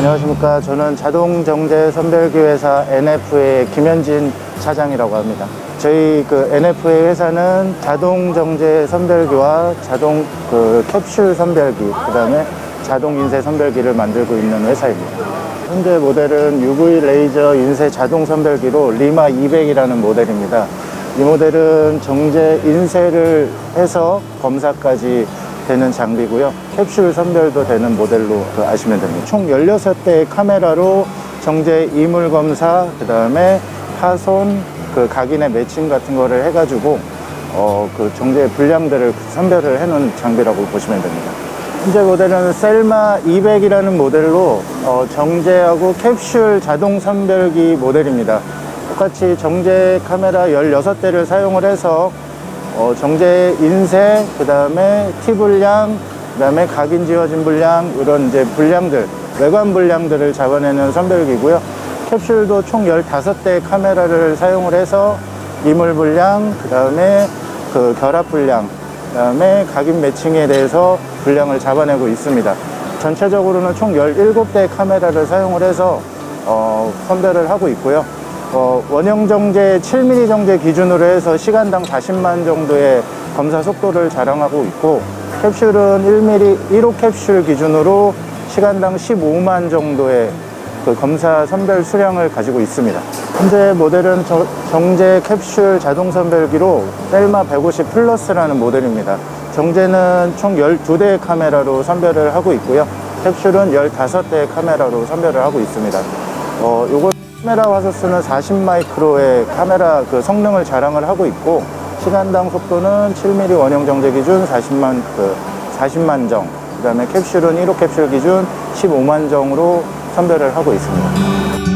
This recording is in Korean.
안녕하십니까. 저는 자동정제 선별기 회사 NF의 김현진 사장이라고 합니다. 저희 그 NF의 회사는 자동 정제 선별기와 자동 그 캡슐 선별기, 그 다음에 자동 인쇄 선별기를 만들고 있는 회사입니다. 현재 모델은 UV 레이저 인쇄 자동 선별기로 리마 200이라는 모델입니다. 이 모델은 정제 인쇄를 해서 검사까지 되는 장비고요. 캡슐 선별도 되는 모델로 그 아시면 됩니다. 총 16대의 카메라로 정제 이물 검사, 그 다음에 파손, 그 각인의 매칭 같은 거를 해가지고 어, 그 정제 분량들을 선별을 해놓은 장비라고 보시면 됩니다. 현재 모델은 셀마 200이라는 모델로 어, 정제하고 캡슐 자동 선별기 모델입니다. 똑같이 정제 카메라 16대를 사용을 해서 어, 정제 인쇄, 그 다음에 티 분량, 그 다음에 각인 지워진 분량, 이런 이제 분량들, 외관 분량들을 잡아내는 선별기고요. 캡슐도 총 15대의 카메라를 사용을 해서 이물 분량, 그 다음에 그 결합 분량, 그 다음에 각인 매칭에 대해서 분량을 잡아내고 있습니다. 전체적으로는 총 17대의 카메라를 사용을 해서 어, 선별을 하고 있고요. 어, 원형 정제 7mm 정제 기준으로 해서 시간당 40만 정도의 검사 속도를 자랑하고 있고 캡슐은 1mm 1호 캡슐 기준으로 시간당 15만 정도의 그 검사 선별 수량을 가지고 있습니다. 현재 모델은 저- 정제 캡슐 자동 선별기로 셀마 150 플러스라는 모델입니다. 정제는 총 12대의 카메라로 선별을 하고 있고요. 캡슐은 15대의 카메라로 선별을 하고 있습니다. 어, 요거 카메라 화소수는 40마이크로의 카메라 그 성능을 자랑을 하고 있고 시간당 속도는 7mm 원형 정제 기준 40만 그 40만 정. 그다음에 캡슐은 1호 캡슐 기준 15만 정으로 선별을 하고 있습니다.